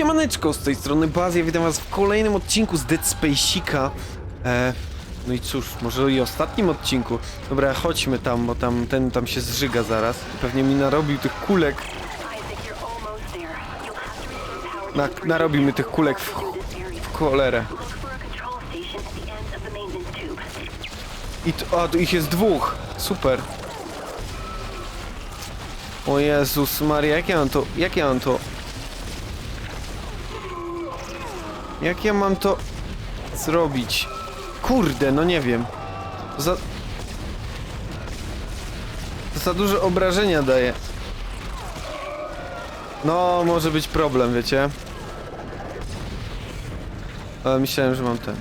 Siemaneczko, z tej strony Baz, ja witam was w kolejnym odcinku z Dead Space'ika. E, no i cóż, może i ostatnim odcinku. Dobra, chodźmy tam, bo tam ten tam się zżyga zaraz. Pewnie mi narobił tych kulek, to na, to narobił mi tych kulek w, w cholerę. I tu, a, tu ich jest dwóch, super. O Jezus Maria, jak ja mam to, jak ja mam to... Jak ja mam to zrobić? Kurde, no nie wiem. To za... To za duże obrażenia daje. No, może być problem, wiecie? Ale myślałem, że mam ten.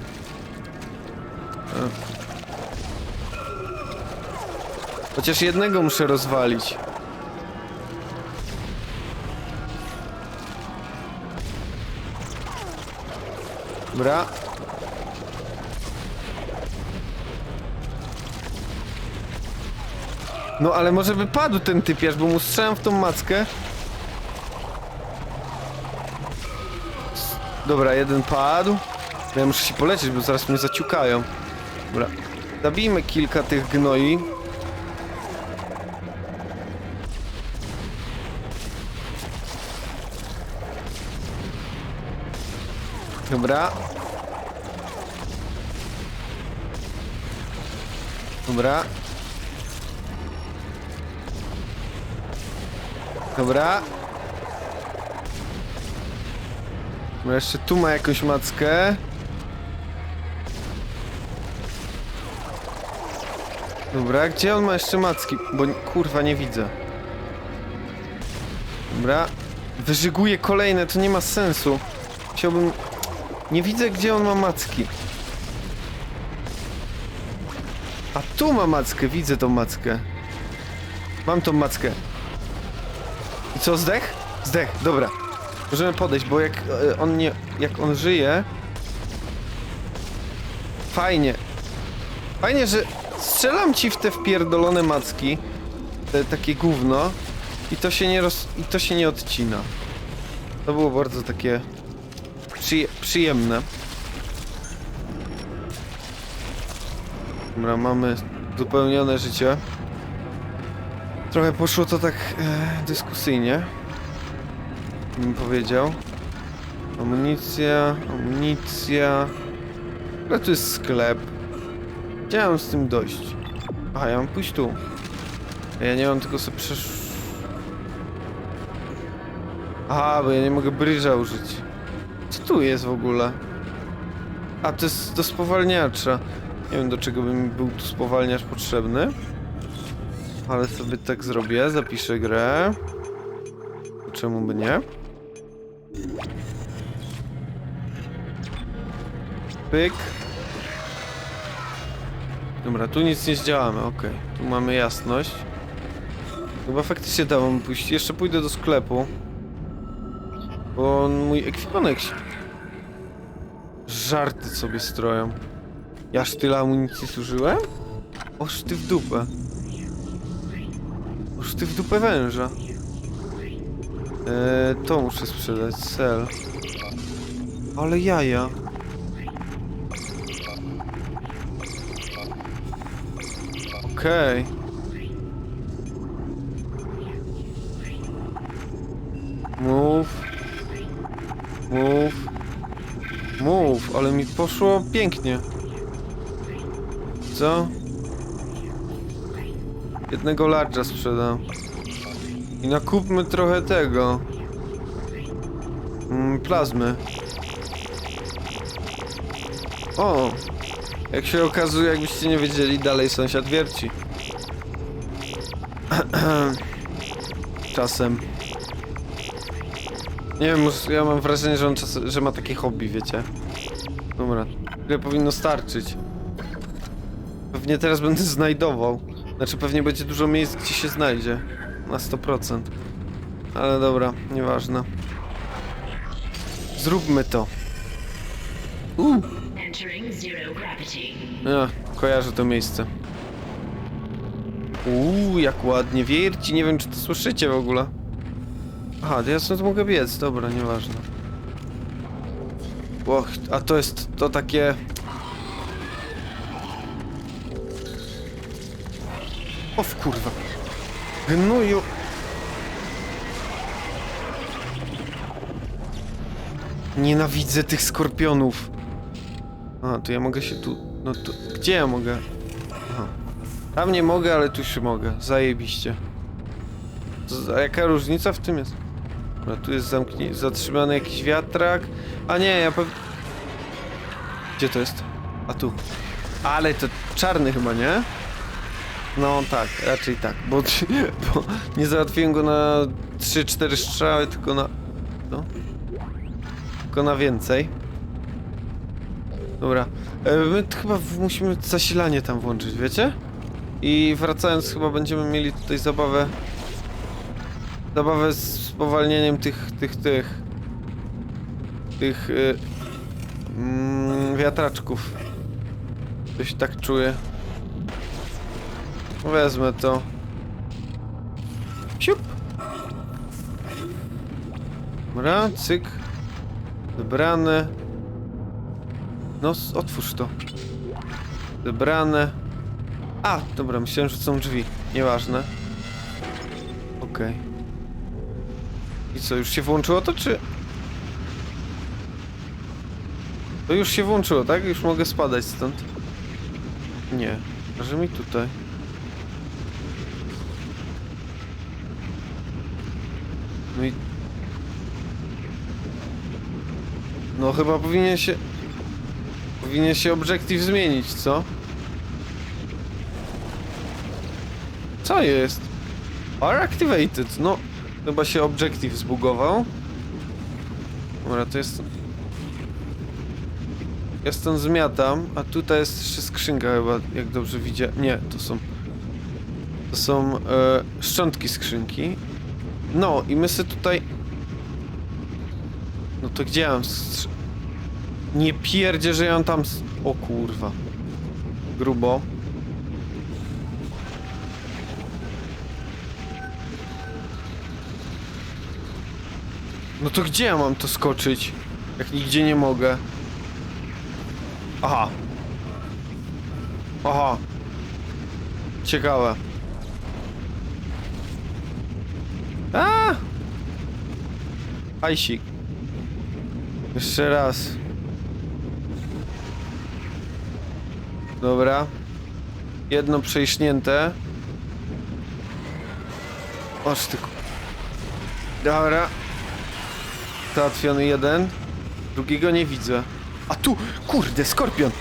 Chociaż jednego muszę rozwalić. Dobra. No ale może by padł ten typiarz, bo mu strzelam w tą mackę. Dobra, jeden padł. Ja muszę się polecieć, bo zaraz mnie zaciukają. Dobra. Zabijmy kilka tych gnoi. Dobra. Dobra. Dobra. Dobra, jeszcze tu ma jakąś mackę. Dobra, gdzie on ma jeszcze macki? Bo kurwa nie widzę. Dobra. Wyżyguje kolejne, to nie ma sensu. Chciałbym... Nie widzę, gdzie on ma macki. A tu ma mackę, widzę tą mackę. Mam tą mackę. I co, zdech? Zdech, dobra. Możemy podejść, bo jak e, on nie... Jak on żyje... Fajnie. Fajnie, że strzelam ci w te wpierdolone macki. Te takie gówno. I to się nie roz... I to się nie odcina. To było bardzo takie... Przyje przyjemne. Dobra, mamy zupełnione życie. Trochę poszło to tak e, dyskusyjnie. Bym powiedział. Amunicja, amunicja. Ale tu jest sklep. Mam z tym dojść? Aha, ja mam pójść tu. Ja nie mam tylko sobie przesz... Aha, bo ja nie mogę bryża użyć. Tu jest w ogóle? A, to jest do spowalniacza. Nie wiem do czego by mi był tu spowalniacz potrzebny. Ale sobie tak zrobię, zapiszę grę. Czemu by nie? Pyk. Dobra, tu nic nie zdziałamy, okej. Tu mamy jasność. Chyba faktycznie dałem pójść. Jeszcze pójdę do sklepu. Bo mój ekwipunek. Żarty sobie stroją. Ja aż tyle amunicji zużyłem? Oż ty w dupę. Oż ty w dupę węża. Eee, to muszę sprzedać, sell. Ale jaja. Okej. Move. Mi poszło pięknie. Co? Jednego large'a sprzedam. I nakupmy trochę tego. Mm, plazmy. O! Jak się okazuje, jakbyście nie wiedzieli, dalej sąsiad wierci. Czasem. Nie wiem, ja mam wrażenie, że on czas, że ma takie hobby, wiecie. Dobra, tyle powinno starczyć. Pewnie teraz będę znajdował. Znaczy pewnie będzie dużo miejsc, gdzie się znajdzie. Na 100%. Ale dobra, nieważne. Zróbmy to. Uuu, Entering zero gravity. ja, kojarzę to miejsce. Uuu, jak ładnie wierci. Nie wiem, czy to słyszycie w ogóle. Aha, to ja stąd mogę biec. Dobra, nieważne. Och, a to jest to takie... O w kurwa. Gnuju. Nienawidzę tych skorpionów. A, to ja mogę się tu... No to... Gdzie ja mogę? Aha. Tam nie mogę, ale tu się mogę. Zajebiście. A jaka różnica w tym jest? Dobra, tu jest zamknięty, zatrzymany jakiś wiatrak. A nie, ja pewnie... Gdzie to jest? A tu. Ale to czarny chyba, nie? No tak, raczej tak, bo, bo nie załatwiłem go na 3-4 strzały, tylko na... No. Tylko na więcej. Dobra. E, My chyba musimy zasilanie tam włączyć, wiecie? I wracając chyba będziemy mieli tutaj zabawę... Zabawę z spowalnieniem tych, tych, tych... Tych... Y, mm, wiatraczków. Coś tak czuję. Wezmę to. Siup. Dobra, cyk. No, otwórz to. Wybrane. A, dobra, myślałem, że są drzwi. Nieważne. Okej. I co, już się włączyło to, czy... To już się włączyło, tak? Już mogę spadać stąd. Nie. Że mi tutaj. No i... No chyba powinien się... Powinien się objective zmienić, co? Co jest? Are activated. No, chyba się objective zbugował. Dobra, to jest... Ja stąd zmiatam, a tutaj jest jeszcze skrzynka chyba, jak dobrze widzę. Nie, to są... To są e, szczątki skrzynki. No i my sobie tutaj... No to gdzie ja mam... Nie pierdzie, że ja mam tam... O kurwa. Grubo. No to gdzie ja mam to skoczyć? Jak nigdzie nie mogę. Aha. Aha. Ciekawe. A! Ajsik. Jeszcze raz. Dobra. Jedno przejśnięte. Oż ty. Dobra. Załatwiony jeden. Drugiego nie widzę. A tu! Kurde, skorpion!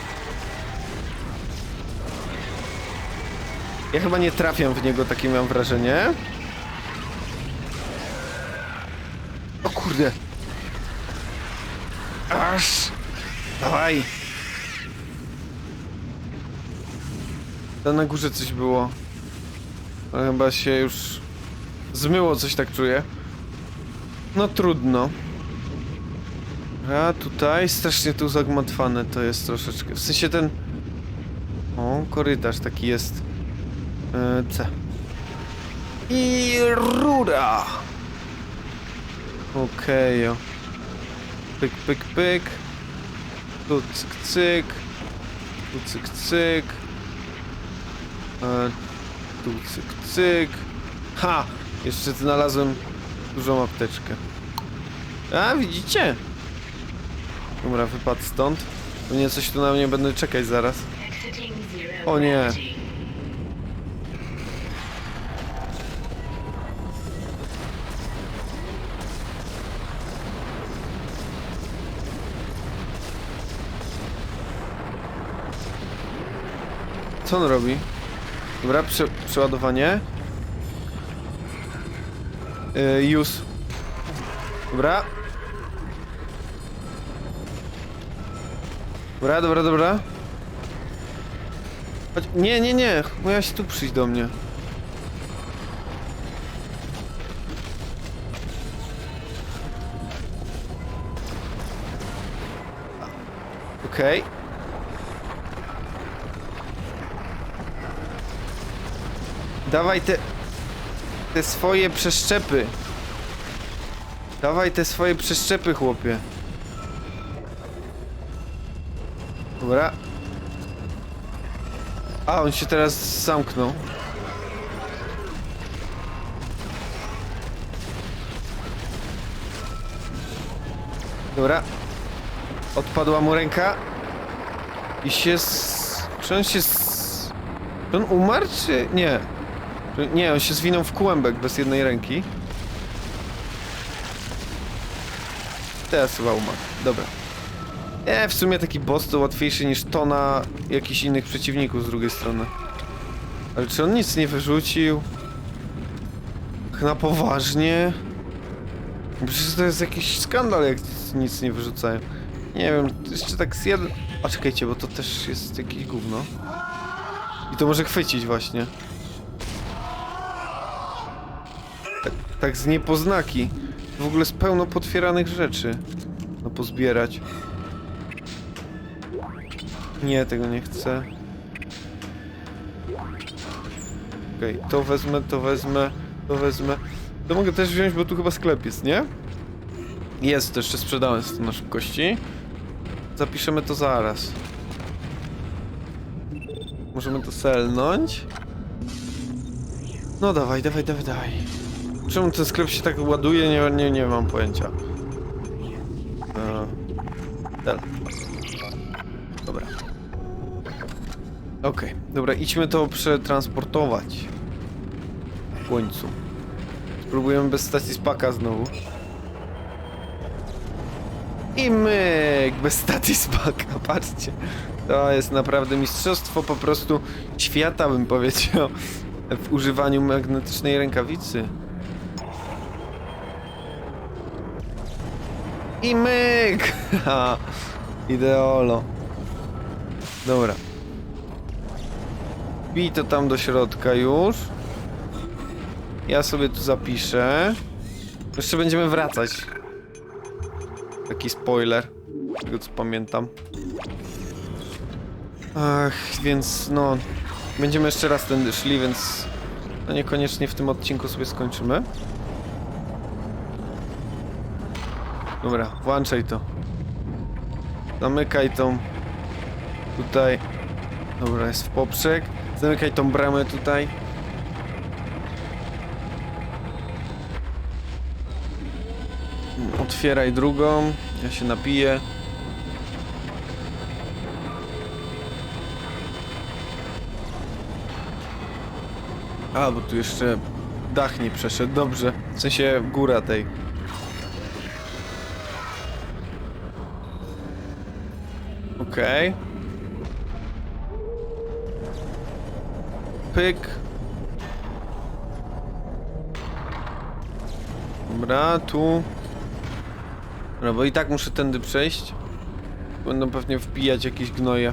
Ja chyba nie trafiam w niego, takie mam wrażenie. O kurde! Aż! Dawaj! Tam na górze coś było. Chyba się już zmyło, coś tak czuję. No trudno. A tutaj strasznie tu zagmatwane to jest troszeczkę. W sensie ten... O, korytarz taki jest. E, C. I rura! Okej, o. Pyk, pyk, pyk. Tu cyk, cyk. Tu cyk, cyk. E, tu cyk, cyk. Ha! Jeszcze znalazłem dużą apteczkę. A, widzicie? Dobra, wypadł stąd. Pewnie coś tu na mnie będę czekać zaraz. O nie. Co on robi? Dobra, prze przeładowanie. Yy, use. Dobra. Dobra, dobra, dobra. Chodź. Nie, nie, nie. Miałaś tu przyjść do mnie. Okej. Dawaj te... Te swoje przeszczepy. Dawaj te swoje przeszczepy, chłopie. Dobra. A, on się teraz zamknął. Dobra. Odpadła mu ręka. I się s... Czy on się s... Czy on umarł, czy... Nie. Nie, on się zwinął w kłębek bez jednej ręki. Teraz chyba umarł. Dobra. Nie, w sumie taki boss to łatwiejszy niż tona jakichś innych przeciwników z drugiej strony. Ale czy on nic nie wyrzucił? Tak Na poważnie? Przecież to jest jakiś skandal, jak nic nie wyrzucają. Nie wiem, jeszcze tak z jeden... A czekajcie, bo to też jest jakieś gówno. I to może chwycić właśnie. Tak, tak z niepoznaki. W ogóle z pełno potwieranych rzeczy. No pozbierać. Nie, tego nie chcę. Okej, to wezmę, to wezmę, to wezmę. To mogę też wziąć, bo tu chyba sklep jest, nie? Jest, to jeszcze sprzedałem to na szybkości. Zapiszemy to zaraz. Możemy to selnąć. No dawaj, dawaj, dawaj, dawaj. Czemu ten sklep się tak ładuje? Nie, nie, nie mam pojęcia. Okej, dobra, idźmy to przetransportować. W końcu. Spróbujemy bez stacji spaka znowu. I myk, bez stacji spaka, patrzcie. To jest naprawdę mistrzostwo po prostu świata, bym powiedział, w używaniu magnetycznej rękawicy. I myk! Ha, Ideolo. Dobra. Bij to tam do środka już. Ja sobie tu zapiszę. Jeszcze będziemy wracać. Taki spoiler. Tego co pamiętam. Ach, więc no. Będziemy jeszcze raz tędy szli, więc no niekoniecznie w tym odcinku sobie skończymy. Dobra, włączaj to. Zamykaj tą. Tutaj. Dobra, jest w poprzek. Zamykaj tą bramę tutaj. Otwieraj drugą. Ja się napiję. A, bo tu jeszcze dach nie przeszedł. Dobrze. W sensie góra tej. Okej. Pyk. Dobra, tu. Dobra, bo i tak muszę tędy przejść. Będą pewnie wbijać jakieś gnoje.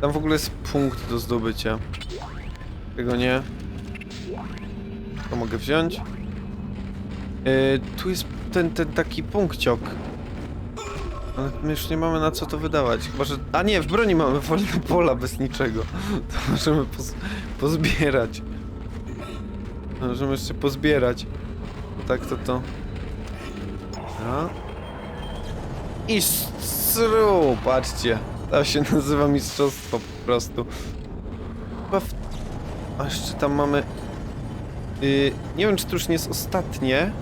Tam w ogóle jest punkt do zdobycia. Tego nie. To mogę wziąć. Yy, tu jest ten, ten taki punkciok. Ale my już nie mamy na co to wydawać. Chyba, że... A nie, w broni mamy wolne pola bez niczego. To możemy poz... pozbierać. Możemy jeszcze pozbierać. Tak to to... A. I stru, patrzcie. To się nazywa mistrzostwo po prostu. Chyba w... A jeszcze tam mamy... Yy, nie wiem, czy to już nie jest ostatnie.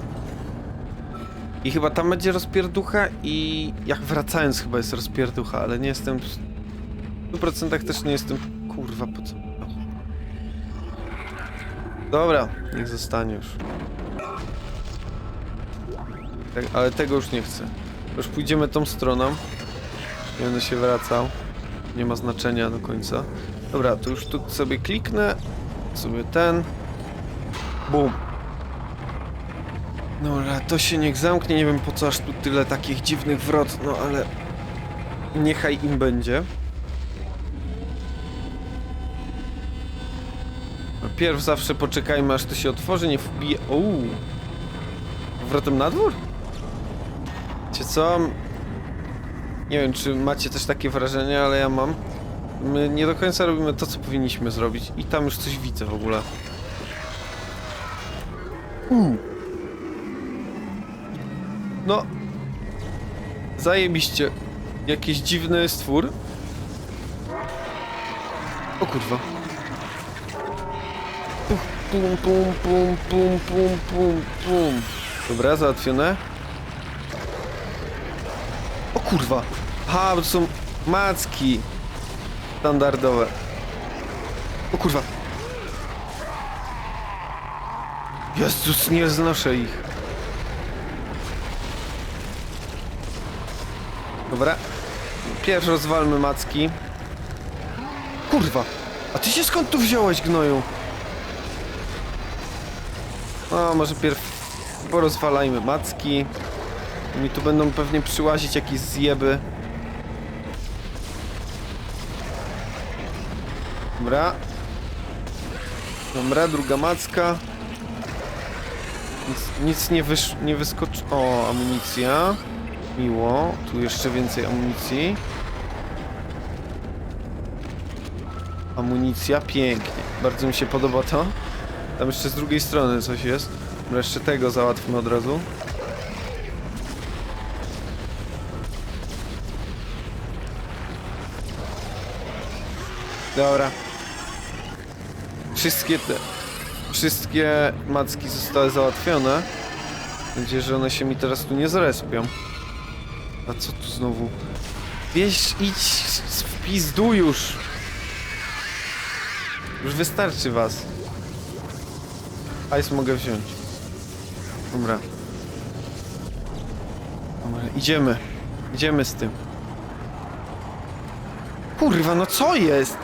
I chyba tam będzie rozpierducha i jak wracając chyba jest rozpierducha, ale nie jestem... W 100% też nie jestem... Kurwa, po co? Dobra, niech zostanie już. Tak, ale tego już nie chcę. Już pójdziemy tą stroną. Nie będę się wracał. Nie ma znaczenia do końca. Dobra, to już tu sobie kliknę. Sobie ten. Bum. Dobra, to się niech zamknie. Nie wiem po co aż tu tyle takich dziwnych wrot, no ale... Niechaj im będzie. Pierw zawsze poczekajmy aż to się otworzy, nie wbije... Uuu. Powrotem na dwór? Wiecie co? Nie wiem, czy macie też takie wrażenie, ale ja mam. My nie do końca robimy to, co powinniśmy zrobić. I tam już coś widzę w ogóle. Uuu. No. Zajebiście. Jakiś dziwny stwór. O kurwa. Pum, pum, pum, pum, pum, pum, pum. Dobra, załatwione. O kurwa. Ha, to są macki. Standardowe. O kurwa. Jezus, nie znoszę ich. Dobra. Pierwszy rozwalmy macki. Kurwa. A ty się skąd tu wziąłeś, gnoju? No, może pierw porozwalajmy macki. Mi tu będą pewnie przyłazić jakieś zjeby. Dobra. Dobra, druga macka. Nic, nic nie, wysz, nie wyskoczy... O, amunicja. Miło. Tu jeszcze więcej amunicji. Amunicja, pięknie. Bardzo mi się podoba to. Tam jeszcze z drugiej strony coś jest. Dobra, jeszcze tego załatwmy od razu. Dobra. Wszystkie te... Wszystkie macki zostały załatwione. Mam nadzieję, że one się mi teraz tu nie zrespią. A co tu znowu? Wieś, idź w pizdu już! Już wystarczy was. Ice mogę wziąć. Dobra. Dobra, idziemy. Idziemy z tym. Kurwa, no co jest?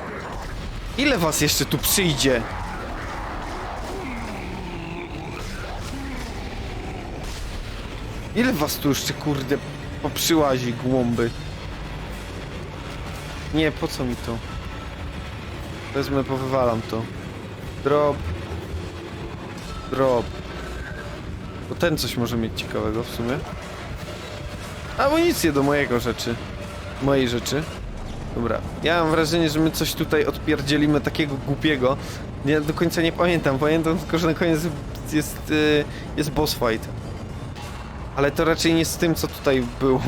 Ile was jeszcze tu przyjdzie? Ile was tu jeszcze, kurde, poprzyłazi głąby? Nie, po co mi to? Wezmę, powywalam to. Drop. Drop. Bo ten coś może mieć ciekawego w sumie. Amunicję do mojego rzeczy. Mojej rzeczy. Dobra. Ja mam wrażenie, że my coś tutaj odpierdzielimy takiego głupiego. Ja do końca nie pamiętam. Pamiętam tylko, że na koniec jest, y, jest boss fight. Ale to raczej nie z tym, co tutaj było.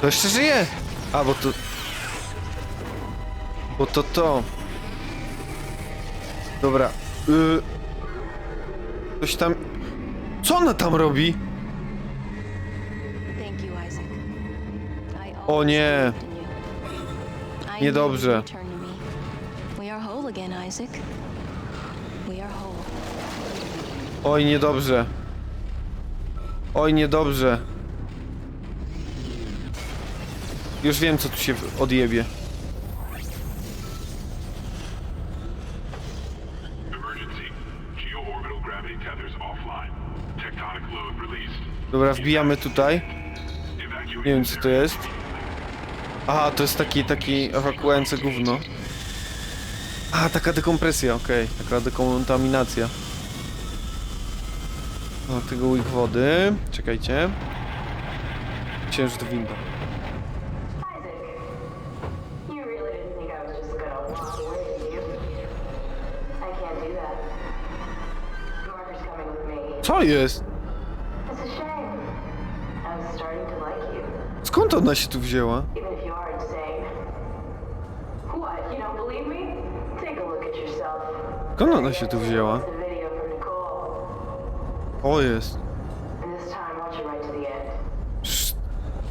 To jeszcze żyje! A, bo to... Bo to to... Dobra. Y... Coś tam... Co ona tam robi? O nie. Niedobrze. Oj, niedobrze. Oj, niedobrze. Już wiem, co tu się odjebie. Dobra, wbijamy tutaj. Nie wiem, co to jest. Aha, to jest taki, taki ewakuujące gówno. A, taka dekompresja, okej. Taka dekontaminacja. O, tego łyk wody. Czekajcie. Do winda. Co jest? A Skąd ona się tu wzięła if you are insane. What, you don't believe me? Take a look at yourself. Skąd ona się tu wzięła? O, jest. And this time, watch it right to the end. Sz-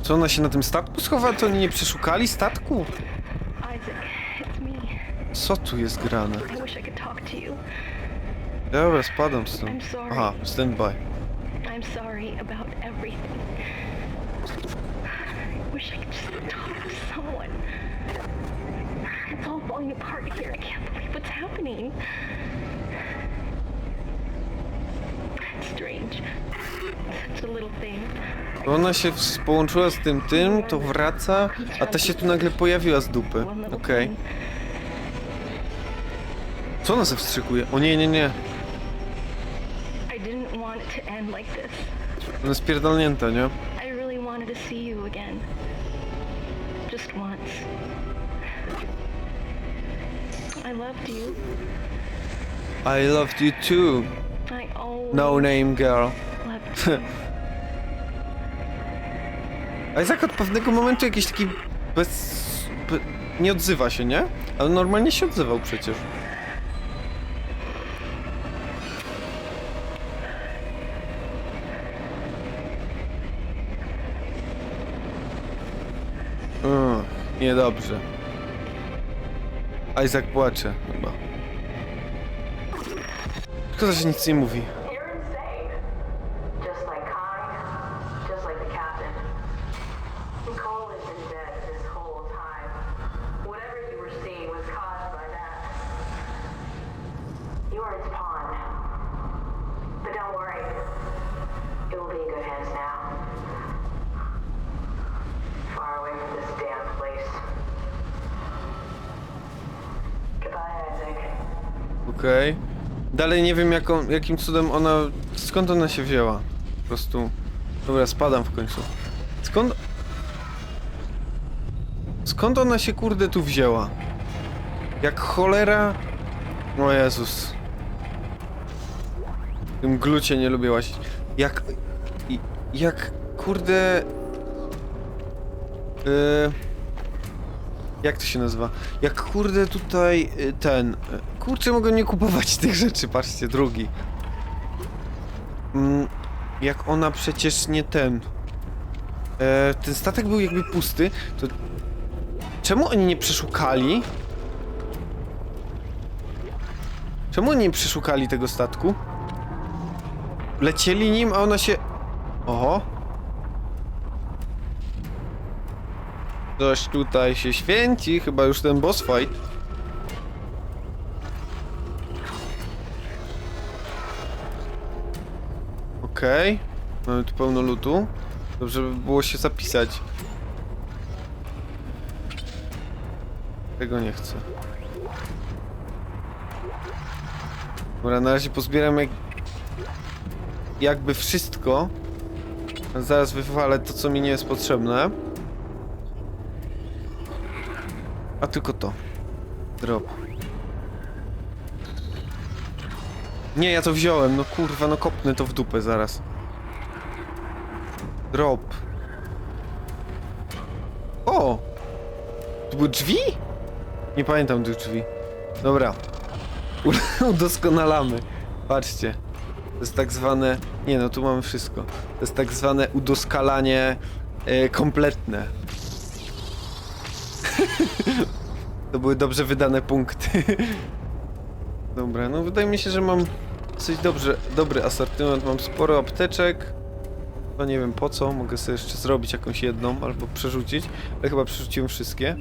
Co ona się na tym statku schowa? To oni nie przeszukali statku? Co tu jest grane? Dobra, spadam stąd. Aha, stand by. Falling apart here. I can't believe what's happening. Ona się w- połączyła z tym tym, to wraca, a ta się tu nagle pojawiła z dupy. Okej. Co ona zawstrzykuje? O nie, nie, nie. I didn't want it to end like this. Ona jest pierdolnięta, nie? I really wanted to see you again. Just once. I loved you. I loved you too. I always No name girl. Isaac od pewnego momentu jakiś taki bez... Be, nie odzywa się, nie? Ale normalnie się odzywał przecież. Mm, niedobrze. Isaac płacze chyba. Szkoda, że nic nie mówi. You're insane. Just like Kai, just like the captain. Cole has been dead this whole time. Whatever you were seeing was caused by that. You are its pawn. But don't worry. It will be in good hands now. Far away from this damn place. Goodbye, Isaac. Okej. Dalej nie wiem jaką, jakim cudem ona... Skąd ona się wzięła? Po prostu... Dobra, spadam w końcu. Skąd... Skąd ona się kurde tu wzięła? Jak cholera... O Jezus. W tym glucie nie lubię łazić. Jak... Jak kurde... Yy... Jak to się nazywa? Jak kurde tutaj y, ten. y, Kurczę, mogę nie kupować tych rzeczy, patrzcie, drugi. Mm, jak ona przecież nie ten. E, ten statek był jakby pusty, to. Czemu oni nie przeszukali? Czemu oni nie przeszukali tego statku? Lecieli nim, a ona się. Oho. Coś tutaj się święci, chyba już ten boss fight. Okej. Mamy tu pełno lutu. Dobrze by było się zapisać. Tego nie chcę. Dobra, na razie pozbieram jak... jakby wszystko. Zaraz wywalę to, co mi nie jest potrzebne. A tylko to. Drop. Nie, ja to wziąłem, no kurwa, no kopnę to w dupę zaraz. Drop. O! To były drzwi? Nie pamiętam tych drzwi. Dobra. Udoskonalamy. Patrzcie. To jest tak zwane... Nie no, tu mamy wszystko. To jest tak zwane udoskalanie e, kompletne. To były dobrze wydane punkty. Dobra, no wydaje mi się, że mam dosyć dobrze, dobry asortyment. Mam sporo apteczek. No nie wiem po co, mogę sobie jeszcze zrobić jakąś jedną albo przerzucić, ale chyba przerzuciłem wszystkie.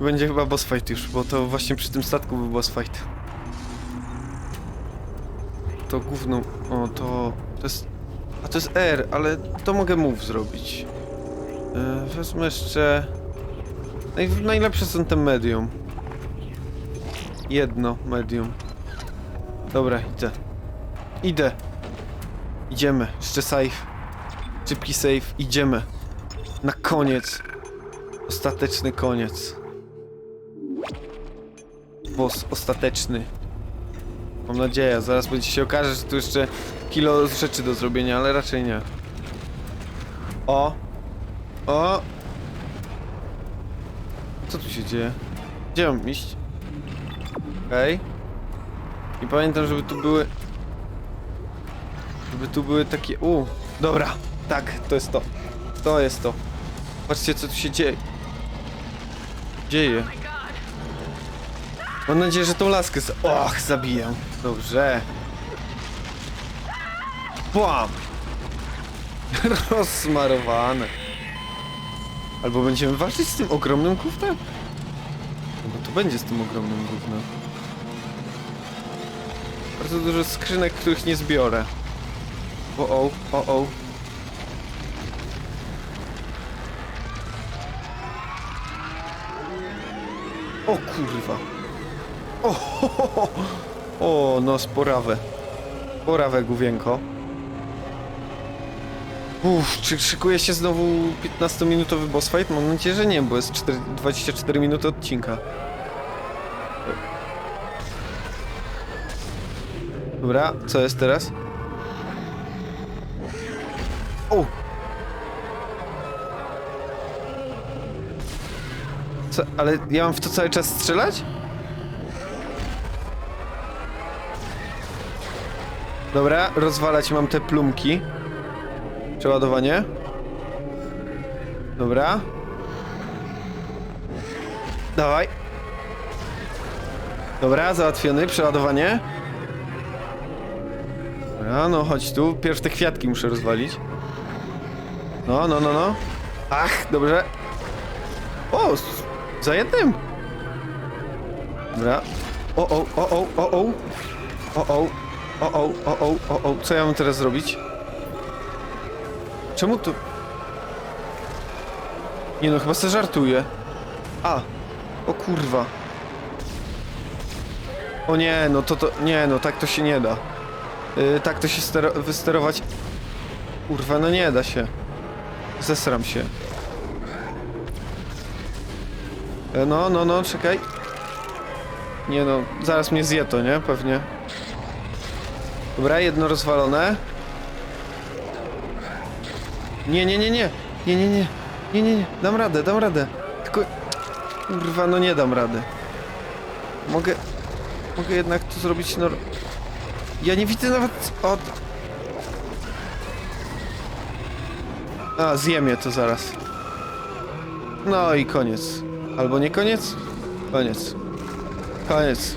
Będzie chyba boss fight już, bo to właśnie przy tym statku był boss fight. To gówno... O, to... To jest... A to jest R, ale to mogę move zrobić. Yy, wezmę jeszcze... Naj, najlepsze są te medium. Jedno medium. Dobra, idę. Idę. Idziemy. Jeszcze save. Szybki save. Idziemy. Na koniec. Ostateczny koniec. Boss ostateczny. Mam nadzieję. Zaraz będzie się okaże, że tu jeszcze kilo rzeczy do zrobienia, ale raczej nie. O. O. Co tu się dzieje? Gdzie mam iść? Okej. I pamiętam, żeby tu były... Żeby tu były takie... U, dobra. Tak, to jest to. To jest to. Patrzcie, co tu się dzieje. Dzieje. Mam nadzieję, że tą laskę... za- Och, zabiję. Dobrze. Błam! Rozsmarowane. Albo będziemy walczyć z tym ogromnym gównem? No bo to będzie z tym ogromnym gównem. Bardzo dużo skrzynek, których nie zbiorę. O o, o o. O kurwa. O, ho, ho, ho. o no sporawe. Sporawe główienko. Uff, czy szykuje się znowu 15-minutowy boss fight? Mam nadzieję, że nie, bo jest 4, 24 minuty odcinka. Dobra, co jest teraz? O! Co, ale ja mam w to cały czas strzelać? Dobra, rozwalać mam te plumki. Przeładowanie. Dobra. Dawaj. Dobra, załatwiony, przeładowanie. Dobra, no chodź tu. Pierw te kwiatki muszę rozwalić. No, no, no, no. Ach, dobrze. O, za jednym. Dobra. O, o, o, o, o, o. O, o. O, o, o, o, o, o. Co ja mam teraz zrobić? Czemu tu... Nie no, chyba se żartuje. A. O kurwa. O nie, no to to... Nie no, tak to się nie da. Yy, tak to się stero wysterować... Kurwa, no nie da się. Zesram się. E, No, no, no, czekaj. Nie no, zaraz mnie zje to, nie? Pewnie. Dobra, jedno rozwalone. Nie, nie, nie, nie. Nie, nie, nie. Nie, nie, nie. Dam radę, dam radę. Tylko... Kurwa, no nie dam rady. Mogę... Mogę jednak tu zrobić nor... Ja nie widzę nawet od... A, zjemie to zaraz. No i koniec. Albo nie koniec? Koniec. Koniec.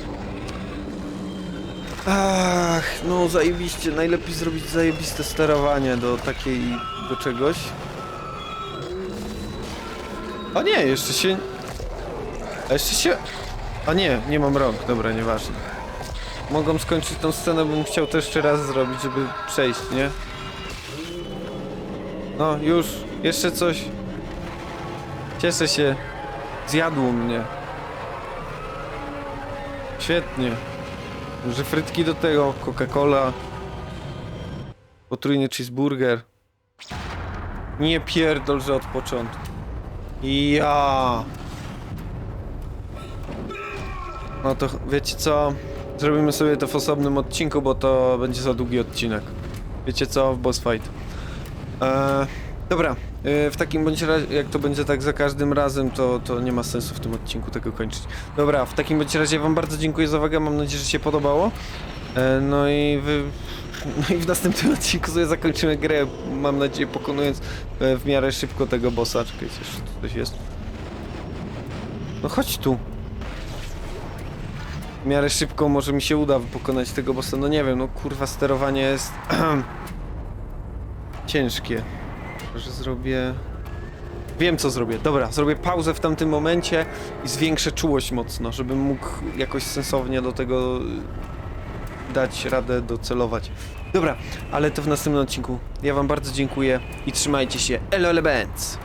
Ach, no zajebiście. Najlepiej zrobić zajebiste sterowanie do takiej... do czegoś. A nie, jeszcze się... A jeszcze się... A nie, nie mam rąk. Dobra, nieważne. Mogą skończyć tą scenę, bym chciał to jeszcze raz zrobić, żeby przejść, nie? No, już. Jeszcze coś. Cieszę się. Zjadło mnie. Świetnie. Może frytki do tego, Coca-Cola. Potrójny cheeseburger. Nie pierdol, że od początku. Ja. No to wiecie co? Zrobimy sobie to w osobnym odcinku, bo to będzie za długi odcinek. Wiecie co? W boss fight. Eee, dobra, e, w takim bądź razie, jak to będzie tak za każdym razem, to, to nie ma sensu w tym odcinku tego kończyć. Dobra, w takim bądź razie wam bardzo dziękuję za uwagę, mam nadzieję, że się podobało. E, no i wy... No i w następnym odcinku sobie zakończymy grę, mam nadzieję, pokonując e, w miarę szybko tego bossa. Czekajcie, jeszcze tu coś jest. No chodź tu. W miarę szybko może mi się uda pokonać tego bossa, no nie wiem, no kurwa sterowanie jest ciężkie. Może zrobię... Wiem co zrobię, dobra, zrobię pauzę w tamtym momencie i zwiększę czułość mocno, żebym mógł jakoś sensownie do tego dać radę docelować. Dobra, ale to w następnym odcinku. Ja wam bardzo dziękuję i trzymajcie się. Elo, Benz!